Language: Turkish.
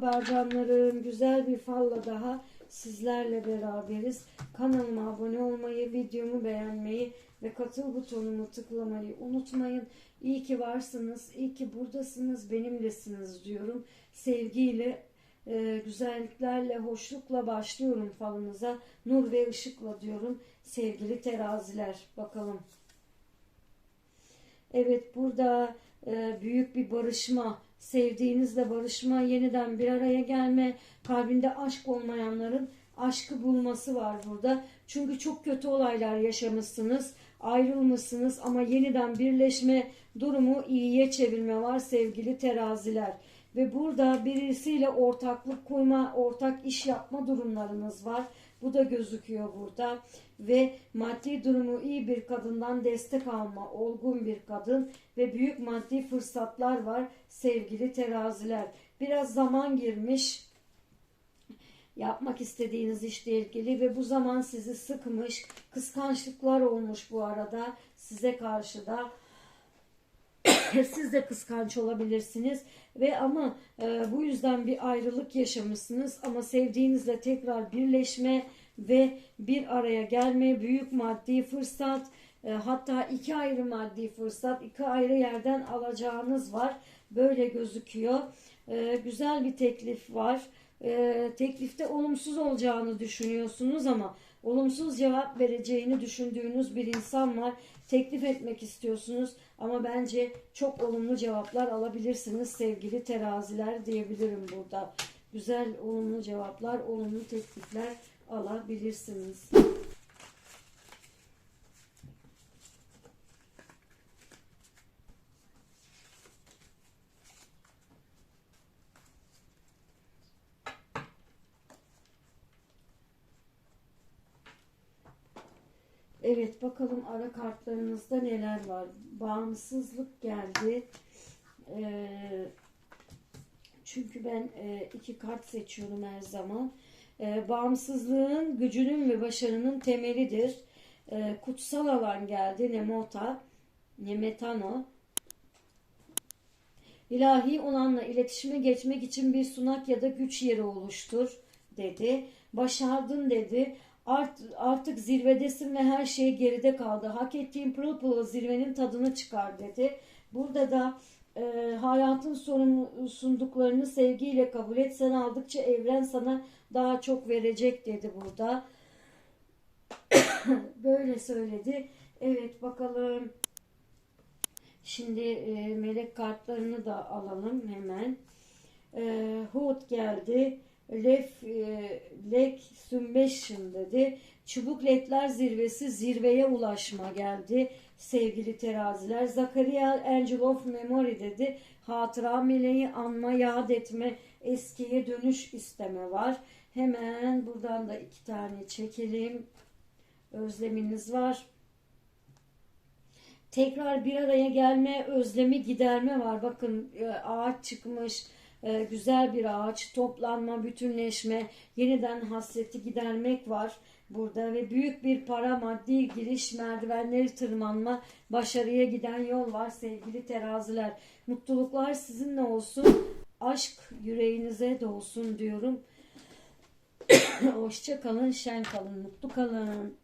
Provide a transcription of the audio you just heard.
Merhaba canlarım. Güzel bir falla daha sizlerle beraberiz. Kanalıma abone olmayı, videomu beğenmeyi ve katıl butonumu tıklamayı unutmayın. İyi ki varsınız, iyi ki buradasınız, benimlesiniz diyorum. Sevgiyle, e, güzelliklerle, hoşlukla başlıyorum falınıza. Nur ve ışıkla diyorum. Sevgili teraziler, bakalım. Evet burada e, büyük bir barışma, sevdiğinizle barışma, yeniden bir araya gelme, kalbinde aşk olmayanların aşkı bulması var burada. Çünkü çok kötü olaylar yaşamışsınız, ayrılmışsınız ama yeniden birleşme durumu iyiye çevirme var sevgili teraziler. Ve burada birisiyle ortaklık kurma, ortak iş yapma durumlarınız var. Bu da gözüküyor burada. Ve maddi durumu iyi bir kadından destek alma, olgun bir kadın ve büyük maddi fırsatlar var sevgili teraziler. Biraz zaman girmiş yapmak istediğiniz işle ilgili ve bu zaman sizi sıkmış, kıskançlıklar olmuş bu arada size karşı da. Siz de kıskanç olabilirsiniz ve ama e, bu yüzden bir ayrılık yaşamışsınız ama sevdiğinizle tekrar birleşme ve bir araya gelme, büyük maddi fırsat, e, hatta iki ayrı maddi fırsat, iki ayrı yerden alacağınız var. Böyle gözüküyor. E, güzel bir teklif var. E, teklifte olumsuz olacağını düşünüyorsunuz ama olumsuz cevap vereceğini düşündüğünüz bir insan var. Teklif etmek istiyorsunuz ama bence çok olumlu cevaplar alabilirsiniz sevgili teraziler diyebilirim burada. Güzel olumlu cevaplar, olumlu teklifler alabilirsiniz. Evet bakalım ara kartlarınızda neler var. Bağımsızlık geldi. Ee, çünkü ben e, iki kart seçiyorum her zaman. Ee, bağımsızlığın, gücünün ve başarının temelidir. Ee, kutsal alan geldi. Nemota, Nemetano. İlahi olanla iletişime geçmek için bir sunak ya da güç yeri oluştur dedi. Başardın dedi. Art, artık zirvedesin ve her şey geride kaldı. Hak ettiğin pırıl pırıl zirvenin tadını çıkar dedi. Burada da e, hayatın sorun, sunduklarını sevgiyle kabul et. Sen aldıkça evren sana daha çok verecek dedi burada. Böyle söyledi. Evet bakalım. Şimdi e, melek kartlarını da alalım hemen. E, Hud geldi. Lef, e, dedi. Çubuk ledler zirvesi zirveye ulaşma geldi. Sevgili teraziler. Zakaria Angel of Memory dedi. Hatıra meleği anma, yad etme, eskiye dönüş isteme var. Hemen buradan da iki tane çekelim. Özleminiz var. Tekrar bir araya gelme, özlemi giderme var. Bakın e, ağaç çıkmış, e, güzel bir ağaç, toplanma, bütünleşme, yeniden hasreti gidermek var burada ve büyük bir para, maddi giriş, merdivenleri tırmanma, başarıya giden yol var sevgili teraziler. Mutluluklar sizinle olsun, aşk yüreğinize dolsun diyorum. Hoşça kalın, şen kalın, mutlu kalın.